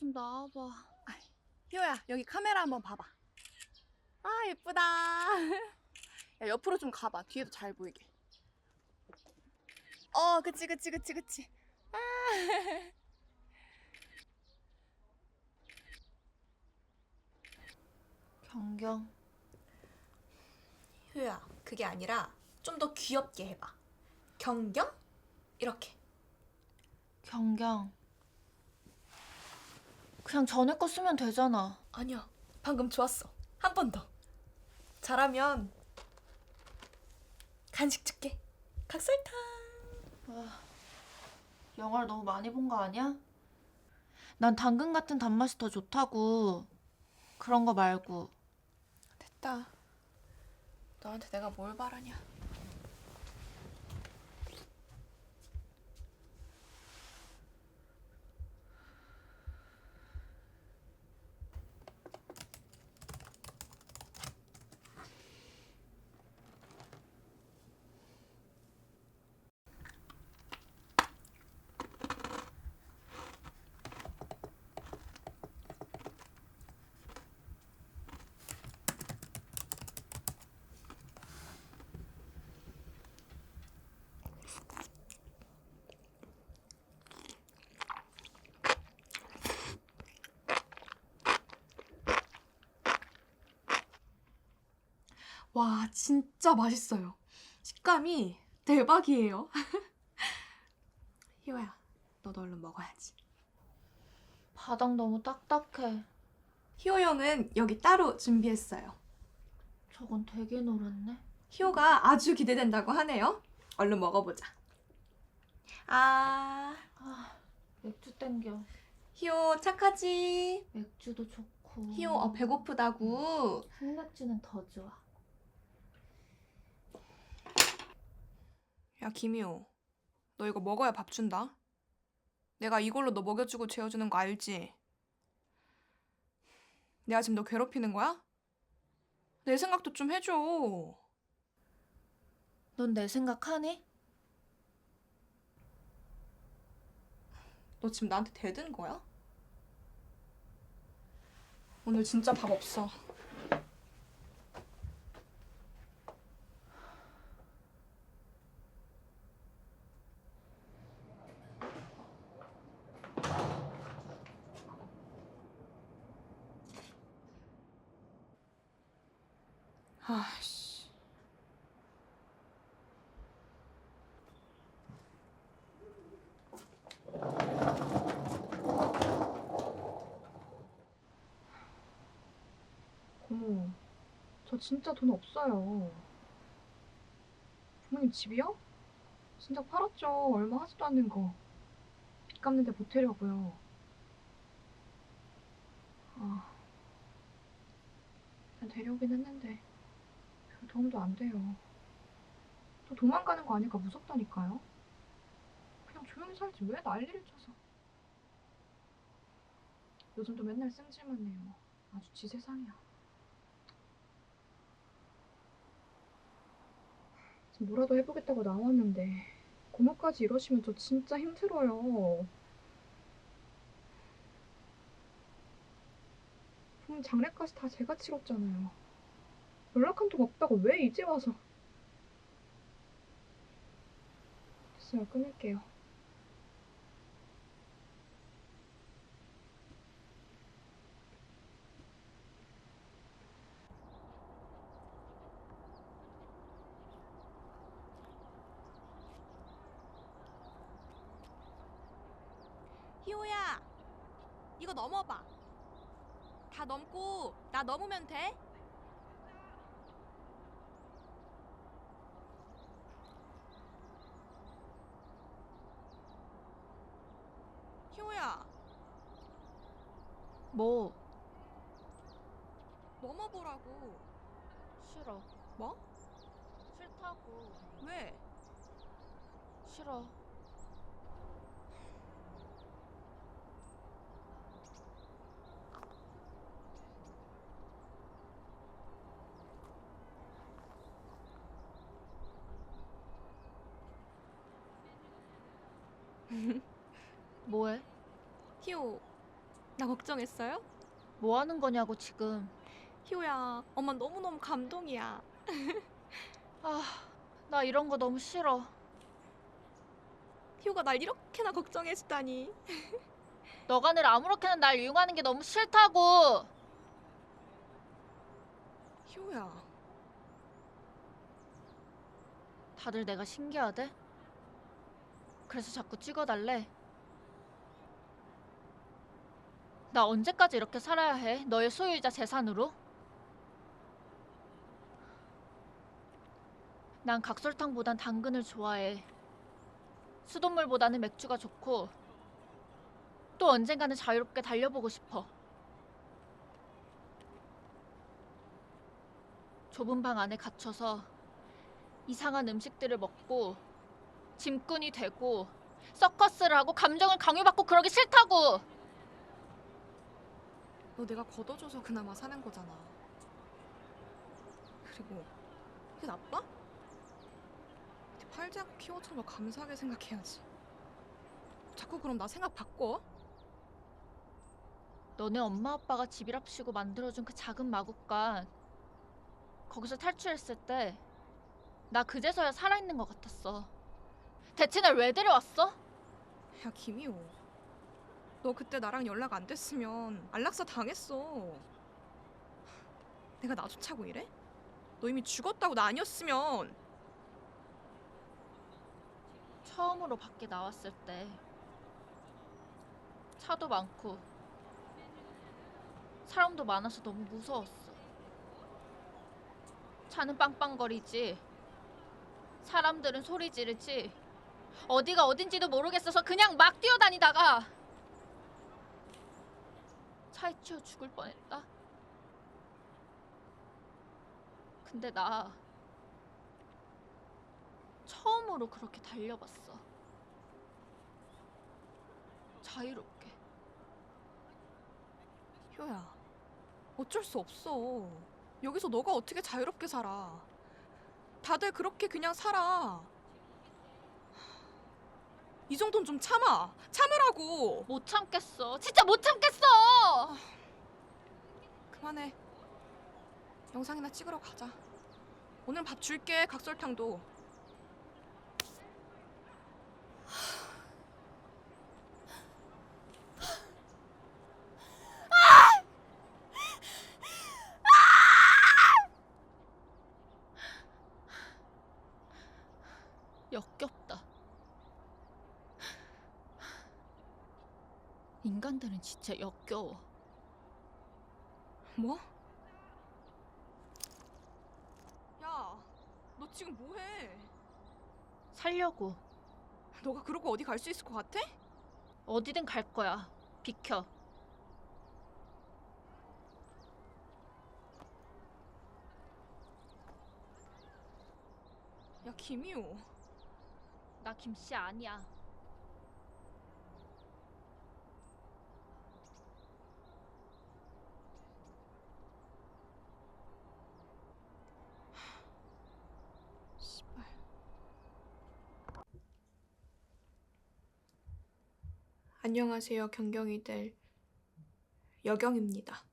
아, 좀 나와봐. 희호야 여기 카메라 한번 봐봐 아 예쁘다 야 옆으로 좀 가봐 뒤에도 잘 보이게 어 그치 그치 그치 그치 아. 경경. 효야, 그게 아니라 좀 더 귀엽게 해봐. 경경? 이렇게. 경경. 그냥 전에 거 쓰면 되잖아. 아니야, 방금 좋았어. 한 번 더. 잘하면 간식 줄게. 각설탕. 영화를 너무 많이 본 거 아니야? 난 당근 같은 단맛이 더 좋다고. 그런 거 말고. 됐다 너한테 내가 뭘 바라냐 와 진짜 맛있어요 식감이 대박이에요 희호야 너도 얼른 먹어야지 바닥 너무 딱딱해. 희호 형은 여기 따로 준비했어요 저건 되게 노랗네. 희호가 아주 기대된다고 하네요 얼른 먹어보자 아 아, 맥주 땡겨. 희호 착하지 맥주도 좋고. 희호 어, 배고프다고 흑맥주는 더 좋아. 야 김희호 너 이거 먹어야 밥 준다 내가 이걸로 너 먹여주고 재워주는 거 알지? 내가 지금 너 괴롭히는 거야? 내 생각도 좀 해줘 넌 내 생각하니? 너 지금 나한테 대든 거야? 오늘 진짜 밥 없어 아씨 어머, 저 진짜 돈 없어요. 부모님 집이요? 진짜 팔았죠. 얼마 하지도 않는 거. 빚 갚는데 보태려고요. 아, 일단 데려오긴 했는데 별 도움도 안 돼요. 또 도망가는 거 아닐까 무섭다니까요. 그냥 조용히 살지 왜 난리를 쳐서. 요즘 도 맨날 승질만 내요. 아주 지 세상이야. 지금 뭐라도 해보겠다고 나왔는데 고모까지 이러시면 저 진짜 힘들어요. 부모님 장례까지 다 제가 치렀잖아요. 연락 한 통 없다고 왜 이제 와서? 됐어요, 끊을게요. 희호야, 이거 넘어봐. 다 넘고 나 넘으면 돼? 희호야, 뭐? 넘어보라고. 싫어. 뭐? 싫다고. 왜? 싫어. 뭐해? 희호, 나 걱정했어요? 뭐 하는 거냐고 지금. 희호야, 엄마 너무너무 감동이야. 아, 나 이런 거 너무 싫어. 희호가 날 이렇게나 걱정해주다니. 너가 늘 아무렇게나 날 이용하는 게 너무 싫다고. 희호야, 다들 내가 신기하대? 그래서 자꾸 찍어달래. 나 언제까지 이렇게 살아야 해? 너의 소유이자 재산으로? 난 각설탕보단 당근을 좋아해. 수돗물보다는 맥주가 좋고, 또 언젠가는 자유롭게 달려보고 싶어. 좁은 방 안에 갇혀서 이상한 음식들을 먹고 짐꾼이 되고 서커스를 하고 감정을 강요받고 그러기 싫다고. 너 내가 걷어줘서 그나마 사는 거잖아. 그리고 이게 나빠? 네 않고 키워준 걸 감사하게 생각해야지. 자꾸 그럼 나 생각 바꿔? 너네 엄마 아빠가 집이랍시고 만들어준 그 작은 마구간 거기서 탈출했을 때 나 그제서야 살아있는 것 같았어. 대체 날 왜 데려왔어? 야 김이호, 너 그때 나랑 연락 안 됐으면 안락사 당했어. 내가 나 쫓아고 이래? 너 이미 죽었다고 나 아니었으면 처음으로 밖에 나왔을 때 차도 많고 사람도 많아서 너무 무서웠어. 차는 빵빵거리지. 사람들은 소리 지르지. 어디가 어딘지도 모르겠어서 그냥 막 뛰어다니다가 차에 치여 죽을 뻔했다. 근데 나 처음으로 그렇게 달려봤어. 자유롭게. 효야, 어쩔 수 없어. 여기서 너가 어떻게 자유롭게 살아? 다들 그렇게 그냥 살아. 이 정도는 좀 참아. 참으라고. 못 참겠어. 진짜 못 참겠어. 그만해. 영상이나 찍으러 가자. 오늘 밥 줄게. 각설탕도. 역겹다. 인간들은 진짜 역겨워. 뭐? 야, 너 지금 뭐해? 살려고. 너가 그러고 어디 갈 수 있을 것 같아? 어디든 갈 거야. 비켜. 야, 김이호. 나 김씨 아니야. 안녕하세요, 경경이들. 여경입니다.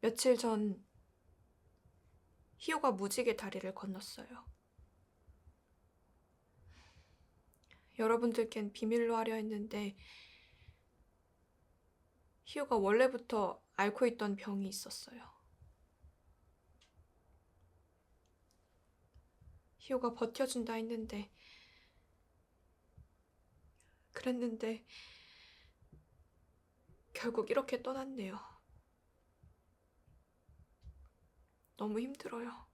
며칠 전 희호가 무지개 다리를 건넜어요. 여러분들께는 비밀로 하려 했는데 희호가 원래부터 앓고 있던 병이 있었어요. 희호가 버텨준다 했는데 그랬는데 결국 이렇게 떠났네요. 너무 힘들어요.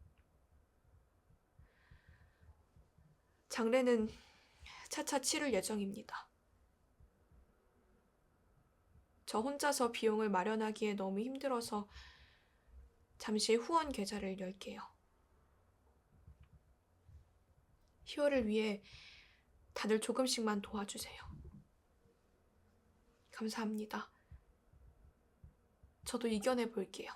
장례는 차차 치를 예정입니다. 저 혼자서 비용을 마련하기에 너무 힘들어서 잠시 후원 계좌를 열게요. 희호를 위해 다들 조금씩만 도와주세요. 감사합니다. 저도 이겨내 볼게요.